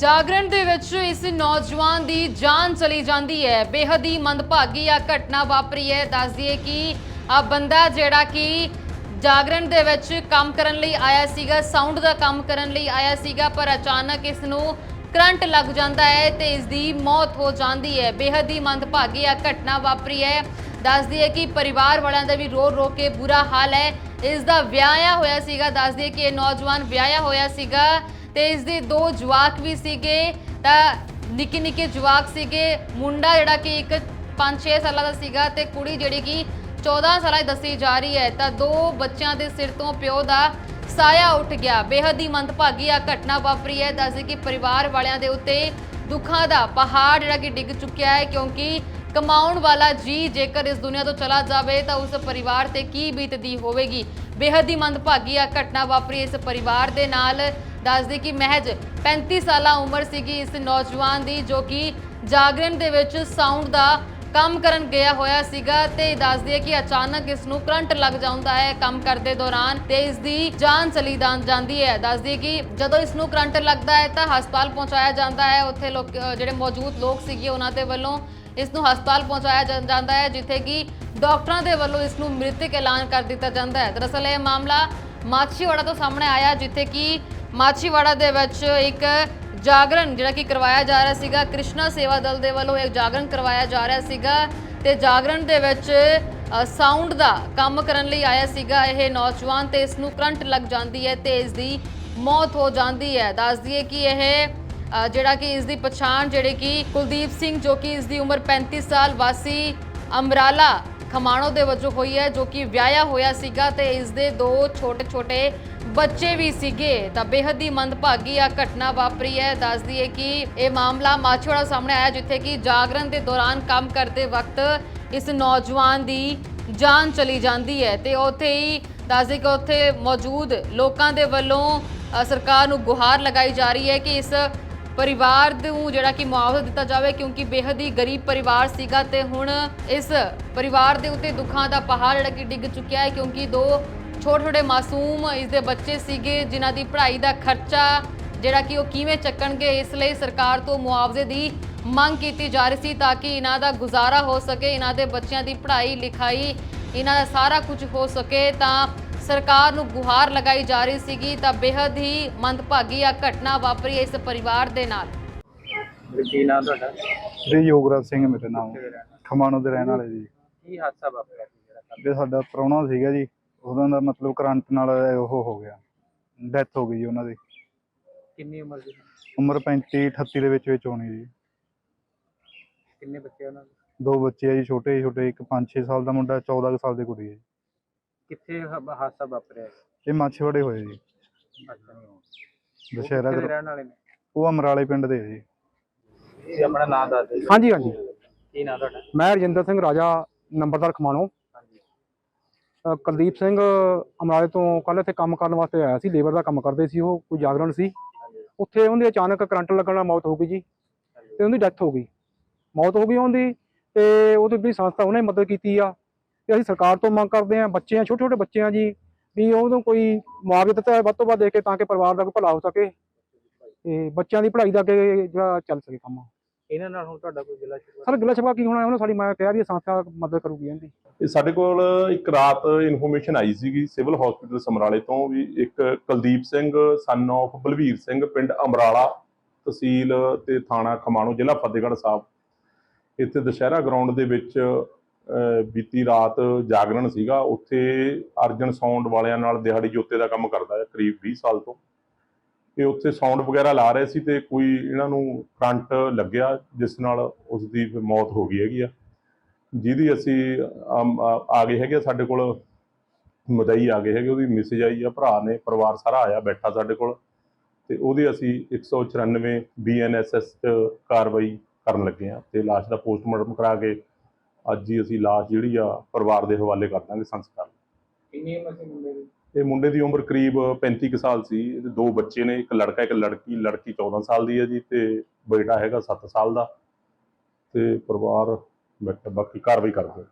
ਜਾਗਰਣ ਦੇ ਵਿੱਚ ਇਸ ਨੌਜਵਾਨ ਦੀ ਜਾਨ ਚਲੀ ਜਾਂਦੀ ਹੈ। ਬੇਹੱਦ ਹੀ ਮੰਦਭਾਗੀ ਆ ਘਟਨਾ ਵਾਪਰੀ ਹੈ। ਦੱਸ ਦਈਏ ਕਿ ਆ ਬੰਦਾ ਜਿਹੜਾ ਕਿ ਜਾਗਰਣ ਦੇ ਵਿੱਚ ਕੰਮ ਕਰਨ ਲਈ ਆਇਆ ਸੀਗਾ ਸਾਊਂਡ ਦਾ ਕੰਮ ਕਰਨ ਲਈ ਆਇਆ ਸੀਗਾ, ਪਰ ਅਚਾਨਕ ਇਸ ਨੂੰ ਕਰੰਟ ਲੱਗ ਜਾਂਦਾ ਹੈ ਤੇ ਇਸ ਦੀ ਮੌਤ ਹੋ ਜਾਂਦੀ ਹੈ। ਬੇਹੱਦ ਹੀ ਮੰਦਭਾਗੀ ਆ ਘਟਨਾ ਵਾਪਰੀ ਹੈ। ਦੱਸ ਦਈਏ ਕਿ ਪਰਿਵਾਰ ਵਾਲਿਆਂ ਦਾ ਵੀ ਰੋ ਰੋ ਕੇ ਬੁਰਾ ਹਾਲ ਹੈ। ਇਸ ਦਾ ਵਿਆਹਿਆ ਹੋਇਆ ਸੀਗਾ। ਦੱਸ ਦਈਏ ਕਿ ਇਹ ਨੌਜਵਾਨ ਵਿਆਹਿਆ ਹੋਇਆ ਸੀਗਾ। ਤੇ ਇਸ ਦੇ ਦੋ ਜਵਾਕ ਵੀ ਸੀਗੇ, ਤਾਂ ਨਿੱਕੇ ਨਿੱਕੇ ਜਵਾਕ ਸੀਗੇ। ਮੁੰਡਾ ਜਿਹੜਾ ਕਿ ਇੱਕ 5-6 ਸਾਲਾਂ ਦਾ ਸੀਗਾ ਤੇ ਕੁੜੀ ਜਿਹੜੀ ਕਿ 14 ਸਾਲਾਂ ਦੀ ਦੱਸੀ ਜਾ ਰਹੀ ਹੈ, ਤਾਂ ਦੋ ਬੱਚਿਆਂ ਦੇ ਸਿਰ ਤੋਂ ਪਿਓ ਦਾ ਸਾਇਆ ਉੱਠ ਗਿਆ। ਬੇਹੱਦ ਹੀ ਮੰਦਭਾਗੀ ਆ ਘਟਨਾ ਵਾਪਰੀ ਹੈ, ਦੱਸਦੇ ਕਿ ਪਰਿਵਾਰ ਵਾਲਿਆਂ ਦੇ ਉੱਤੇ ਦੁੱਖਾਂ ਦਾ ਪਹਾੜ ਜਿਹੜਾ ਕਿ ਡਿੱਗ ਚੁੱਕਿਆ ਹੈ, ਕਿਉਂਕਿ ਕਮਾਉਣ ਵਾਲਾ ਜੀ ਜੇਕਰ ਇਸ ਦੁਨੀਆ ਤੋਂ ਚਲਾ ਜਾਵੇ, ਤਾਂ ਉਸ ਪਰਿਵਾਰ ਤੇ ਕੀ ਬੀਤਦੀ ਹੋਵੇਗੀ। ਬੇਹੱਦ ਹੀ ਮੰਦਭਾਗੀ ਆ ਘਟਨਾ ਵਾਪਰੀ ਇਸ ਪਰਿਵਾਰ ਦੇ ਨਾਲ। ਦੱਸਦੇ ਕਿ ਮਹਿਜ 35 ਸਾਲਾ ਉਮਰ ਸੀਗੀ ਇਸ ਨੌਜਵਾਨ ਦੀ, ਜੋ ਕਿ ਜਾਗਰਣ ਦੇ ਵਿੱਚ ਸਾਊਂਡ ਦਾ ਕੰਮ ਕਰਨ ਗਿਆ ਹੋਇਆ ਸੀਗਾ ਤੇ ਦੱਸਦੀ ਹੈ ਕਿ ਅਚਾਨਕ ਇਸ ਨੂੰ ਕਰੰਟ ਲੱਗ ਜਾਂਦਾ ਹੈ ਕੰਮ ਕਰਦੇ ਦੌਰਾਨ ਤੇ ਇਸ ਦੀ ਜਾਨ ਚਲੀ ਜਾਂ- ਜਾਂਦੀ ਹੈ। ਦੱਸਦੀ ਕਿ ਜਦੋਂ ਇਸ ਨੂੰ ਕਰੰਟ ਲੱਗਦਾ ਹੈ ਤਾਂ ਹਸਪਤਾਲ ਪਹੁੰਚਾਇਆ ਜਾਂਦਾ ਹੈ। ਉੱਥੇ ਲੋਕ ਜਿਹੜੇ ਮੌਜੂਦ ਲੋਕ ਸੀਗੇ ਉਹਨਾਂ ਦੇ ਵੱਲੋਂ ਇਸ ਨੂੰ ਹਸਪਤਾਲ ਪਹੁੰਚਾਇਆ ਜਾਂਦਾ ਹੈ, ਜਿੱਥੇ ਕਿ ਡਾਕਟਰਾਂ ਦੇ ਵੱਲੋਂ ਇਸ ਨੂੰ ਮ੍ਰਿਤਕ ਐਲਾਨ ਕਰ ਦਿੱਤਾ ਜਾਂਦਾ ਹੈ। ਦਰਅਸਲ ਇਹ ਮਾਮਲਾ ਮਾਛੀਵਾੜਾ ਤੋਂ ਸਾਹਮਣੇ ਆਇਆ, ਜਿੱਥੇ ਕਿ ਮਾਛੀਵਾੜਾ ਦੇ ਵਿੱਚ ਇੱਕ ਜਾਗਰਣ ਜਿਹੜਾ ਕਿ ਕਰਵਾਇਆ ਜਾ ਰਿਹਾ ਸੀਗਾ। ਕ੍ਰਿਸ਼ਨਾ ਸੇਵਾ ਦਲ ਦੇ ਵੱਲੋਂ ਇੱਕ ਜਾਗਰਣ ਕਰਵਾਇਆ ਜਾ ਰਿਹਾ ਸੀਗਾ ਤੇ ਜਾਗਰਣ ਦੇ ਵਿੱਚ ਸਾਊਂਡ ਦਾ ਕੰਮ ਕਰਨ ਲਈ ਆਇਆ ਸੀਗਾ। ਇਹ ਨੌਜਵਾਨ ਤੇ ਇਸ ਨੂੰ ਕਰੰਟ ਲੱਗ ਜਾਂਦੀ ਹੈ ਤੇ ਇਸ ਦੀ ਮੌਤ ਹੋ ਜਾਂਦੀ ਹੈ। ਦੱਸ ਦਈਏ ਕਿ ਇਹ ਜਿਹੜਾ ਕਿ ਇਸ ਦੀ ਪਛਾਣ ਜਿਹੜੇ ਕਿ ਕੁਲਦੀਪ ਸਿੰਘ ਜੋ ਕਿ ਇਸ ਦੀ ਉਮਰ 35 ਸਾਲ, ਵਾਸੀ ਅਮਰਾਲਾ ਖਮਾਣੋ ਦੇ ਵਜੋਂ ਹੋਈ ਹੈ, ਜੋ ਕਿ ਵਿਆਹਿਆ ਹੋਇਆ ਸੀਗਾ ਤੇ ਇਸ ਦੇ ਦੋ ਛੋਟੇ-ਛੋਟੇ ਬੱਚੇ ਵੀ ਸੀਗੇ ਤਾਂ ਬੇਹੱਦ ਹੀ ਮੰਦਭਾਗੀ ਆ ਘਟਨਾ ਵਾਪਰੀ ਹੈ। ਦੱਸਦੀ ਹੈ ਕਿ ਇਹ ਮਾਮਲਾ ਮਾਛੋੜਾ ਸਾਹਮਣੇ ਆਇਆ, ਜਿੱਥੇ ਕਿ ਜਾਗਰਣ ਦੇ ਦੌਰਾਨ ਕੰਮ ਕਰਦੇ ਵਕਤ ਇਸ ਨੌਜਵਾਨ ਦੀ ਜਾਨ ਚਲੀ ਜਾਂਦੀ ਹੈ ਤੇ ਉੱਥੇ ਹੀ ਦੱਸ ਕਿ ਉੱਥੇ ਮੌਜੂਦ ਲੋਕਾਂ ਦੇ ਵੱਲੋਂ ਸਰਕਾਰ ਨੂੰ ਗੁਹਾਰ ਲਗਾਈ ਜਾ ਰਹੀ ਹੈ ਕਿ ਇਸ ਪਰਿਵਾਰ ਨੂੰ ਜਿਹੜਾ ਕਿ ਮੁਆਵਜ਼ਾ ਦਿੱਤਾ ਜਾਵੇ ਕਿਉਂਕਿ ਬੇਹੱਦ ਹੀ ਗਰੀਬ ਪਰਿਵਾਰ ਸੀਗਾ ਤੇ ਹੁਣ ਇਸ ਪਰਿਵਾਰ ਦੇ ਉੱਤੇ ਦੁੱਖਾਂ ਦਾ ਪਹਾੜ ਜਿਹੜਾ ਕਿ ਡਿੱਗ ਚੁੱਕਿਆ ਹੈ ਕਿਉਂਕਿ ਦੋ ਛੋਟੇ ਛੋਟੇ ਮਾਸੂਮ ਇਸ ਦੇ ਬੱਚੇ ਸੀਗੇ ਜਿਨ੍ਹਾਂ ਦੀ ਪੜ੍ਹਾਈ ਦਾ ਖਰਚਾ ਜਿਹੜਾ ਕਿ ਉਹ ਕਿਵੇਂ ਚੱਕਣਗੇ ਇਸ ਲਈ ਸਰਕਾਰ ਤੋਂ ਮੁਆਵਜ਼ੇ ਦੀ ਮੰਗ ਕੀਤੀ ਜਾ ਰਹੀ ਸੀ ਤਾਂ ਕਿ ਇਹਨਾਂ ਦਾ ਗੁਜ਼ਾਰਾ ਹੋ ਸਕੇ ਇਹਨਾਂ ਦੇ ਬੱਚਿਆਂ ਦੀ ਪੜ੍ਹਾਈ ਲਿਖਾਈ ਇਹਨਾਂ ਦਾ ਸਾਰਾ ਕੁਝ ਹੋ ਸਕੇ ਤਾਂ ਸਰਕਾਰ ਨੂੰ ਗੁਹਾਰ ਲਗਾਈ ਜਾ ਰਹੀ ਸੀਗੀ ਤਾਂ ਬੇहद ਹੀ ਮੰਦਭਾਗੀ ਆ ਘਟਨਾ ਵਾਪਰੀ ਇਸ ਪਰਿਵਾਰ ਦੇ ਨਾਲ। ਕੀ ਨਾਮ ਤੁਹਾਡਾ? ਜੀ ਯੋਗਰਾਜ ਸਿੰਘ ਮੇਰੇ ਨਾਮ। ਖਮਾਣੋ ਦੇ ਰਹਿਣ ਵਾਲੇ ਜੀ। ਕੀ ਹਾਦਸਾ ਵਾਪਰਿਆ ਸੀ ਜਿਹੜਾ? ਸਾਡਾ ਪ੍ਰਾਹੁਣਾ ਸੀਗਾ ਜੀ। ਉਹਨਾਂ ਦਾ ਮਤਲਬ ਕਰੰਟ ਨਾਲ ਉਹ ਹੋ ਗਿਆ। ਡੈਥ ਹੋ ਗਈ ਜੀ ਉਹਨਾਂ ਦੀ। ਕਿੰਨੀ ਉਮਰ ਦੀ ਉਮਰ 35 38 ਦੇ ਵਿੱਚ ਵਿੱਚ ਹੋਣੀ ਜੀ। ਕਿੰਨੇ ਬੱਚੇ ਉਹਨਾਂ ਦੇ? ਦੋ ਬੱਚੇ ਆ ਜੀ ਛੋਟੇ ਛੋਟੇ ਇੱਕ 5-6 ਸਾਲ ਦਾ ਮੁੰਡਾ 14 ਕੁ ਸਾਲ ਦੀ ਕੁੜੀ ਹੈ ਜੀ। ਕਿੱਥੇ ਹ- ਹਾਦਸਾ ਵਾਪਰਿਆ ਹੈ? ਇਹ ਮਾਛੀਵਾੜੇ ਹੋਏ ਜੀ। ਅੱਛਾ। ਉਹ ਦੁਸ਼ਹਿਰਾ ਕਿੱਥੇ ਦੇ। ਰਹਿਣ ਵਾਲੇ ਨੇ? ਉਹ ਅਮਰਾਲੇ ਪਿੰਡ ਦੇ ਆ ਜੀ। ਇਹ ਆਪਣਾ ਨਾਮ ਦੱਸ ਦਿਓ ਹਾਂਜੀ ਹਾਂਜੀ। ਕੀ ਨਾਮ ਤੁਹਾਡਾ? ਮੈਂ ਰਜਿੰਦਰ ਸਿੰਘ ਰਾਜਾ ਨੰਬਰਦਾਰ ਖਮਾਣੋ। ਕੁਲਦੀਪ ਸਿੰਘ ਅਮਰਾਲੇ ਤੋਂ ਕੱਲ ਇੱਥੇ ਕੰਮ ਕਰਨ ਵਾਸਤੇ ਆਇਆ ਸੀ ਲੇਬਰ ਦਾ ਕੰਮ ਕਰਦੇ ਸੀ ਉਹ, ਕੋਈ ਜਾਗਰਣ ਸੀ। ਉੱਥੇ ਉਹਦੀ ਅਚਾਨਕ ਕਰੰਟ ਲੱਗਣ ਨਾਲ ਮੌਤ ਹੋ ਗਈ ਜੀ ਤੇ ਉਹਦੀ ਡੈਥ ਹੋ ਗਈ। ਮੌਤ ਹੋ ਗਈ ਉਹਦੀ ਤੇ ਉਹਦੀ ਵੀ ਸੰਸਥਾ ਉਹਨੇ ਮਦਦ ਕੀਤੀ ਆ ਤੇ ਅਸੀਂ ਸਰਕਾਰ ਤੋਂ ਮੰਗ ਕਰਦੇ ਆ ਬੱਚੇ ਆ ਛੋਟੇ ਛੋਟੇ ਬੱਚੇ ਆ ਜੀ, ਵੀ ਉਹਨੂੰ ਕੋਈ ਮੁਆਵਜ਼ਾ ਦਿੱਤਾ ਜਾਵੇ ਵੱਧ ਤੋਂ ਵੱਧ ਦੇ ਕੇ ਤਾਂ ਕਿ ਪਰਿਵਾਰ ਦਾ ਕੋਈ ਭਲਾ ਹੋ ਸਕੇ ਤੇ ਬੱਚਿਆਂ ਦੀ ਪੜ੍ਹਾਈ ਦਾ ਅੱਗੇ ਜਿਹੜਾ ਚੱਲ ਸਕੇ ਕੰਮ। ਇਹਨਾਂ ਨਾਲ ਹੁਣ ਤੁਹਾਡਾ ਕੋਈ ਜ਼ਿਲ੍ਹਾ ਸ਼ੁਰੂ ਸਰ ਗਿਲਾ ਛਪਾ ਕੀ ਹੋਣਾ? ਉਹਨੇ ਸਾਡੀ ਮੈਂ ਕਿਹਾ ਵੀ ਇਹ ਸੰਸਥਾ ਮਦਦ ਕਰੂਗੀ ਇਹਦੀ। ਇਹ ਸਾਡੇ ਕੋਲ ਇੱਕ ਰਾਤ ਇਨਫੋਰਮੇਸ਼ਨ ਆਈ ਸੀਗੀ ਸਿਵਲ ਹਸਪੀਟਲ ਸਮਰਾਲੇ ਤੋਂ ਵੀ ਇੱਕ ਕੁਲਦੀਪ ਸਿੰਘ ਸਨ of ਬਲਵੀਰ ਸਿੰਘ ਪਿੰਡ ਅਮਰਾਲਾ ਤਹਿਸੀਲ ਤੇ ਥਾਣਾ ਖਮਾਣੋ ਜ਼ਿਲ੍ਹਾ ਫਤਿਹਗੜ੍ਹ ਸਾਹਿਬ। ਇੱਥੇ ਦੁਸ਼ਹਿਰਾ ਗਰਾਊਂਡ ਦੇ ਵਿੱਚ ਬੀਤੀ ਰਾਤ ਜਾਗਰਣ ਸੀਗਾ। ਉੱਥੇ ਅਰਜਨ ਸਾਊਂਡ ਵਾਲਿਆਂ ਨਾਲ ਦਿਹਾੜੀ ਜੋਤੇ ਦਾ ਕੰਮ ਕਰਦਾ ਹੈ ਕਰੀਬ 20 ਸਾਲ ਤੋਂ। ਤੇ ਉੱਥੇ ਸਾਊਂਡ ਵਗੈਰਾ ਲਾ ਰਹੇ ਸੀ ਤੇ ਕੋਈ ਇਹਨਾਂ ਨੂੰ ਕਰੰਟ ਲੱਗਿਆ, ਜਿਸ ਨਾਲ ਉਸ ਦੀ ਮੌਤ ਹੋ ਗਈ ਹੈਗੀ ਆ। ਜਿਹਦੀ ਅਸੀਂ ਆ ਗਏ ਹੈਗੇ ਆ ਸਾਡੇ ਕੋਲ, ਮਦਈ ਆ ਗਏ ਹੈਗੇ, ਉਹਦੀ ਮੈਸੇਜ ਆਈ ਆ, ਭਰਾ ਨੇ, ਪਰਿਵਾਰ ਸਾਰਾ ਆਇਆ ਬੈਠਾ ਸਾਡੇ ਕੋਲ। ਤੇ ਉਹਦੀ ਅਸੀਂ 194 ਬੀਐਨਐਸਐਸ ਚ ਕਾਰਵਾਈ ਕਰਨ ਲੱਗੇ ਆ ਤੇ ਲਾਸ਼ ਦਾ ਪੋਸਟਮਾਰਟਮ ਕਰਾ ਕੇ ਅੱਜ ਹੀ ਅਸੀਂ ਲਾਸ਼ ਜਿਹੜੀ ਆ ਪਰਿਵਾਰ ਦੇ ਹਵਾਲੇ ਕਰ ਦਾਂਗੇ ਸੰਸਕਾਰ ਕਿੰਨੀ ਉਮਰ ਸੀ ਮੁੰਡੇ ਦੀ? ਇਹ ਮੁੰਡੇ ਦੀ ਉਮਰ ਕਰੀਬ 35 ਕੁ ਸਾਲ ਸੀ। ਇਹਦੇ ਦੋ ਬੱਚੇ ਨੇ, ਇੱਕ ਲੜਕਾ, ਇੱਕ ਲੜਕੀ। ਲੜਕੀ 14 ਸਾਲ ਦੀ ਹੈ ਜੀ ਤੇ ਬੇਟਾ ਹੈਗਾ 7 ਸਾਲ ਦਾ ਤੇ ਪਰਿਵਾਰ ਬੈਠਾ ਬਾਕੀ ਕਾਰਵਾਈ ਕਰਦੇ